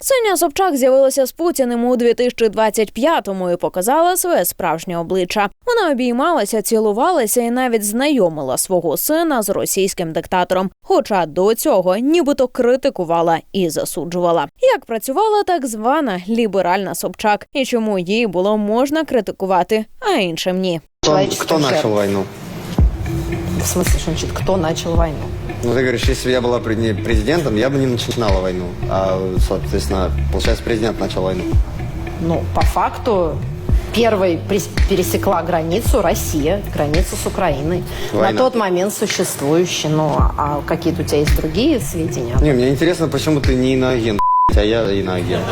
Ксенія Собчак з'явилася з Путіним у 2025-му і показала своє справжнє обличчя. Вона обіймалася, цілувалася і навіть знайомила свого сина з російським диктатором. Хоча до цього нібито критикувала і засуджувала. Як працювала так звана ліберальна Собчак, і чому їй було можна критикувати, а іншим ні. Кто, Человечество кто жертв. начал? В смысле, что значит, кто начал войну? Ну, ты говоришь, если бы я была президентом, я бы не начинала войну. А, соответственно, получается, президент начал войну. Ну, по факту, первой пересекла границу Россия, границу с Украиной. Война. На тот момент существующая. Ну, а какие-то у тебя есть другие сведения? Не, мне интересно, почему ты не иноагент, а я иноагент.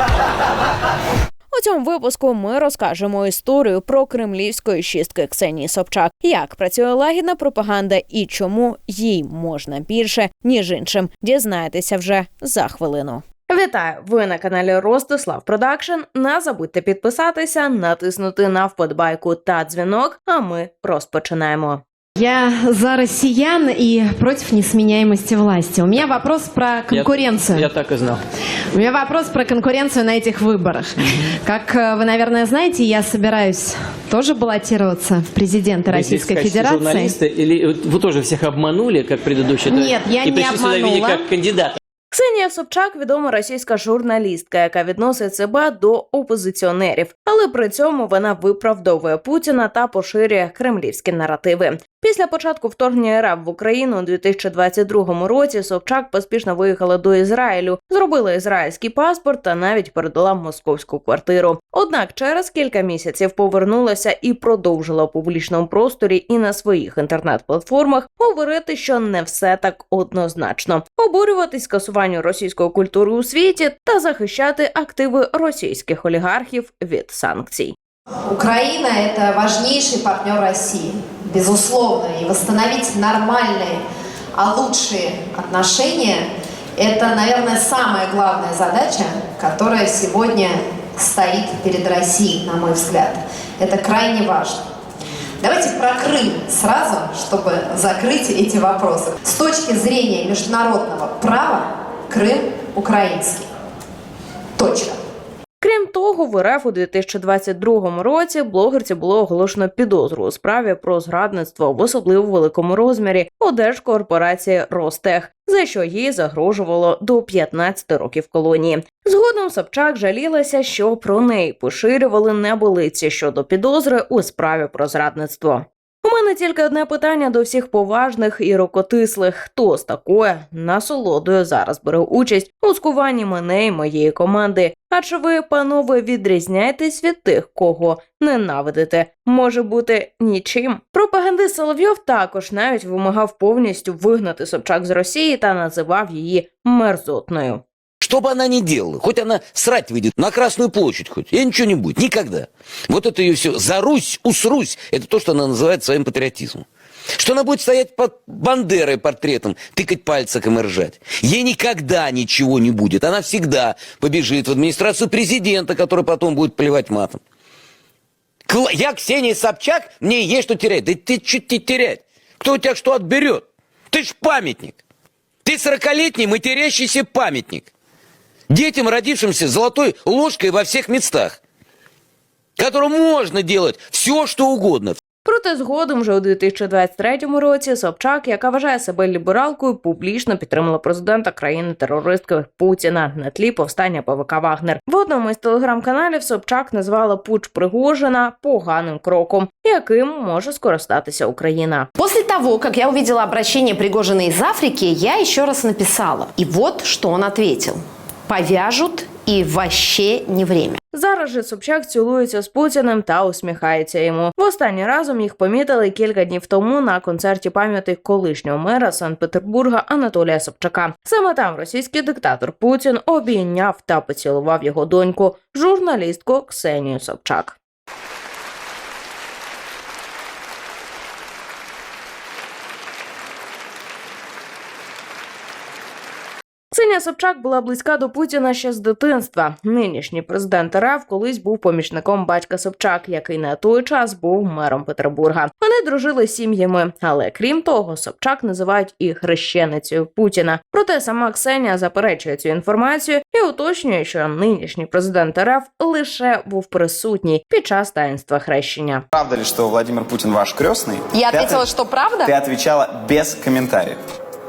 У цьому випуску ми розкажемо історію про кремлівської шістки Ксенії Собчак, як працює лагідна пропаганда і чому їй можна більше ніж іншим. Дізнаєтеся вже за хвилину. Вітаю! Ви на каналі Ростислав Продакшн. Не забудьте підписатися, натиснути на вподобайку та дзвінок. А ми розпочинаємо. Я за россиян и против несменяемости власти. У меня вопрос про конкуренцию. Я, я так и знал. У меня вопрос про конкуренцию на этих выборах. Как э, вы, наверное, знаете, я собираюсь тоже баллотироваться в президенты Вы Российской здесь в качестве Федерации. журналиста или вот вы тоже всех обманули, как предыдущий? Нет, я и не пришли сюда в виде обманула. как кандидата. Ксенія Собчак відома російська журналістка, яка відносить себе до опозиціонерів, але при цьому вона виправдовує Путіна та поширює кремлівські наративи. Після початку вторгнення РФ в Україну у 2022 році Собчак поспішно виїхала до Ізраїлю, зробила ізраїльський паспорт та навіть передала московську квартиру. Однак через кілька місяців повернулася і продовжила у публічному просторі і на своїх інтернет-платформах говорити, що не все так однозначно, обурюватись скасуванню російської культури у світі та захищати активи російських олігархів від санкцій. Украина – это важнейший партнер России, безусловно. И восстановить нормальные, а лучшие отношения – это, наверное, самая главная задача, которая сегодня стоит перед Россией, на мой взгляд. Это крайне важно. Давайте про Крым сразу, чтобы закрыть эти вопросы. С точки зрения международного права, Крым украинский. Точка. Крім того, в РФ у 2022 році блогерці було оголошено підозру у справі про зрадництво в особливо великому розмірі у держкорпорації Ростех, за що їй загрожувало до 15 років колонії. Згодом Собчак жалілася, що про неї поширювали неболиці щодо підозри у справі про зрадництво. У мене тільки одне питання до всіх поважних і рокотислих: хто з такою насолодою зараз бере участь у скуванні мене і моєї команди? А чи ви, панове, відрізняєтесь від тих, кого ненавидите? Може бути нічим. Пропагандист Соловйов також навіть вимагав повністю вигнати Собчак з Росії та називав її мерзотною. Что бы она ни делала, хоть она срать выйдет на Красную площадь хоть, и ничего не будет, никогда. Вот это ее все, за Русь, усрусь, это то, что она называет своим патриотизмом. Что она будет стоять под Бандерой портретом, тыкать пальцем и ржать. Ей никогда ничего не будет. Она всегда побежит в администрацию президента, который потом будет плевать матом. Я Ксения Собчак, мне есть что терять. Да ты что тебе терять? Кто у тебя что отберет? Ты ж памятник. Ты сорокалетний матерящийся памятник. Детям, родившимся золотой ложкой во всех местах. Которым можно делать все, что угодно. Проте згодом, вже у 2023 році, Собчак, яка вважає себе лібералкою, публічно підтримала президента країни терористки Путіна на тлі повстання ПВК Вагнер. В одному із телеграм-каналів Собчак назвала пуч Пригожина поганим кроком, яким може скористатися Україна. После того, как я увидела обращение Пригожина из Африки, я еще раз написала. И вот что он ответил. Повяжут і ваще не время. Зараз же Собчак цілується з Путіним та усміхається йому. Востаннє разом їх помітили кілька днів тому на концерті пам'яті колишнього мера Санкт-Петербурга Анатолія Собчака. Саме там російський диктатор Путін обійняв та поцілував його доньку, журналістку Ксенію Собчак. Ксенія Собчак була близька до Путіна ще з дитинства. Нинішній президент РФ колись був помічником батька Собчак, який на той час був мером Петербурга. Вони дружили з сім'ями, але крім того, Собчак називають і хрещеницею Путіна. Проте сама Ксенія заперечує цю інформацію і уточнює, що нинішній президент РФ лише був присутній під час таїнства хрещення. Правда ли, что Владимир Путин ваш крестный? Я Ты ответила, ответ- что правда? Ты отвечала без комментариев.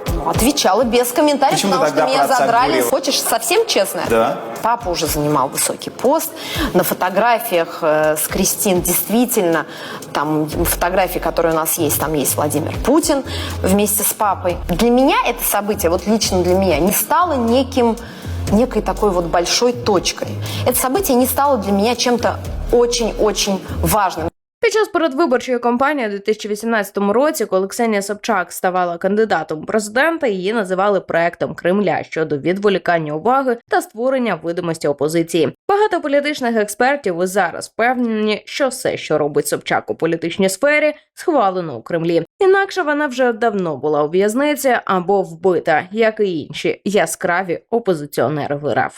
Ну, отвечала без комментариев, Почему потому что меня задрали. говорила? Хочешь совсем честно? Да. Папа уже занимал высокий пост. На фотографиях э, с Кристин действительно, там фотографии, которые у нас есть, там есть Владимир Путин вместе с папой. Для меня это событие, вот лично для меня, не стало неким, некой такой вот большой точкой. Это событие не стало для меня чем-то очень-очень важным. Під час передвиборчої кампанії у 2018 році, коли Ксенія Собчак ставала кандидатом президента, її називали проектом Кремля щодо відволікання уваги та створення видимості опозиції. Багато політичних експертів і зараз впевнені, що все, що робить Собчак у політичній сфері, схвалено у Кремлі. Інакше вона вже давно була у в'язниці або вбита, як і інші яскраві опозиціонери в.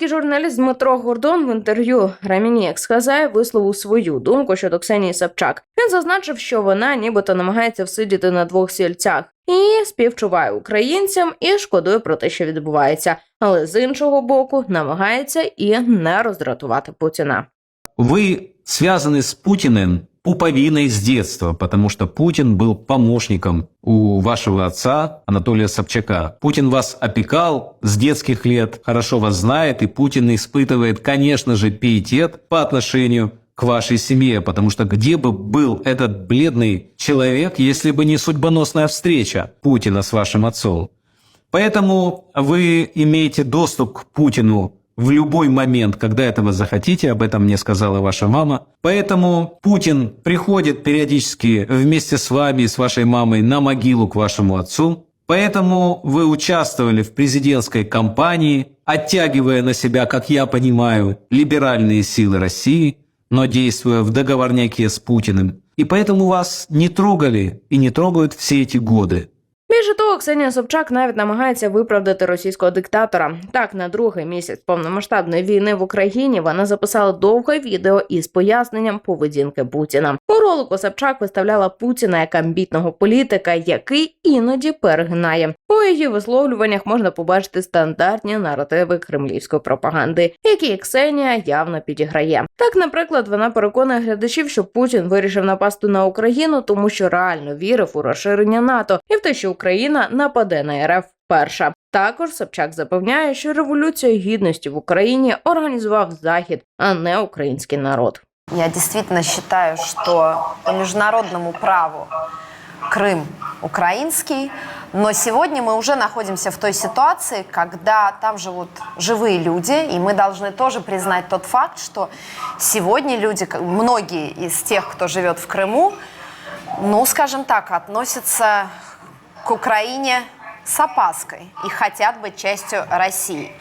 Український журналіст Дмитро Гордон в інтерв'ю Раміні Ексхазай висловив свою думку щодо Ксенії Собчак. Він зазначив, що вона нібито намагається всидіти на двох сільцях і співчуває українцям і шкодує про те, що відбувається, але з іншого боку намагається і не роздратувати Путіна. Вы связаны с Путиным пуповиной с детства, потому что Путин был помощником у вашего отца Анатолия Собчака. Путин вас опекал с детских лет, хорошо вас знает, и Путин испытывает, конечно же, пиетет по отношению к вашей семье, потому что где бы был этот бледный человек, если бы не судьбоносная встреча Путина с вашим отцом? Поэтому вы имеете доступ к Путину в любой момент, когда этого захотите, об этом мне сказала ваша мама. Поэтому Путин приходит периодически вместе с вами и с вашей мамой на могилу к вашему отцу. Поэтому вы участвовали в президентской кампании, оттягивая на себя, как я понимаю, либеральные силы России, но действуя в договорняке с Путиным. И поэтому вас не трогали и не трогают все эти годы. Більше того, Ксенія Собчак навіть намагається виправдати російського диктатора. Так, на другий місяць повномасштабної війни в Україні вона записала довге відео із поясненням поведінки Путіна. У ролику Собчак виставляла Путіна як амбітного політика, який іноді перегинає. У її висловлюваннях можна побачити стандартні наративи кремлівської пропаганди, які Ксенія явно підіграє. Так, наприклад, вона переконує глядачів, що Путін вирішив напасти на Україну, тому що реально вірив у розширення НАТО і в те, що Україна нападе на РФ перша. Також Собчак запевняє, що революцію гідності в Україні організував Захід, а не український народ. Я действительно считаю, что по международному праву Крым украинский, но сегодня мы уже находимся в той ситуации, когда там живут живые люди, и мы должны тоже признать тот факт, что сегодня люди, к- многие из тех, кто живет в Крыму, ну, скажем так, относятся к Украине с опаской и хотят быть частью России.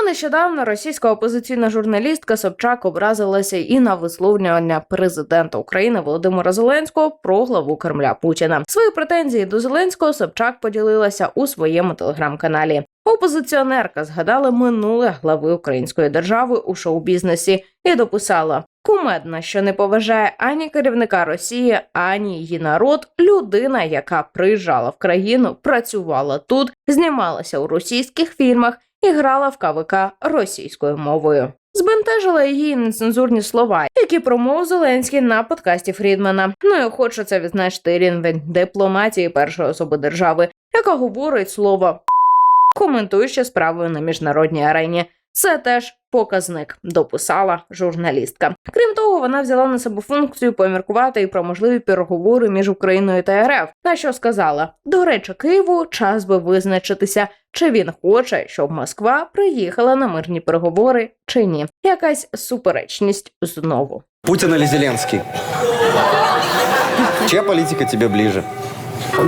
А нещодавно російська опозиційна журналістка Собчак образилася і на висловлювання президента України Володимира Зеленського про главу Кремля Путіна. Свої претензії до Зеленського Собчак поділилася у своєму телеграм-каналі. Опозиціонерка згадала минуле глави української держави у шоу-бізнесі і дописала: кумедна, що не поважає ані керівника Росії, ані її народ. Людина, яка приїжджала в країну, працювала тут, знімалася у російських фільмах і грала в КВК російською мовою. Збентежила її нецензурні слова, які промовив Зеленський на подкасті Фрідмана. Ну і це відзначити рівень дипломатії першої особи держави, яка говорить слово коментуючи справою на міжнародній арені. Це теж показник, дописала журналістка. Крім того, вона взяла на себе функцію поміркувати і про можливі переговори між Україною та РФ. На що сказала: до речі, Києву час би визначитися, чи він хоче, щоб Москва приїхала на мирні переговори, чи ні. Якась суперечність знову. Путин или Зеленский? Чья политика тебе ближе?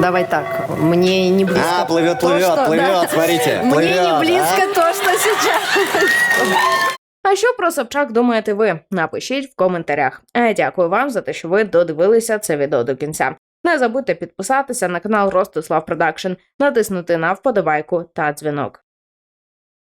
Давай так, мне не близко. А, плывет, то, плывет, что- плывет, да. смотрите. Мне плывет, не а? близко то, что сейчас. А що про Собчак думаєте ви? Напишіть в коментарях. А я дякую вам за те, що ви додивилися це відео до кінця. Не забудьте підписатися на канал Ростислав Продакшн, натиснути на вподобайку та дзвінок.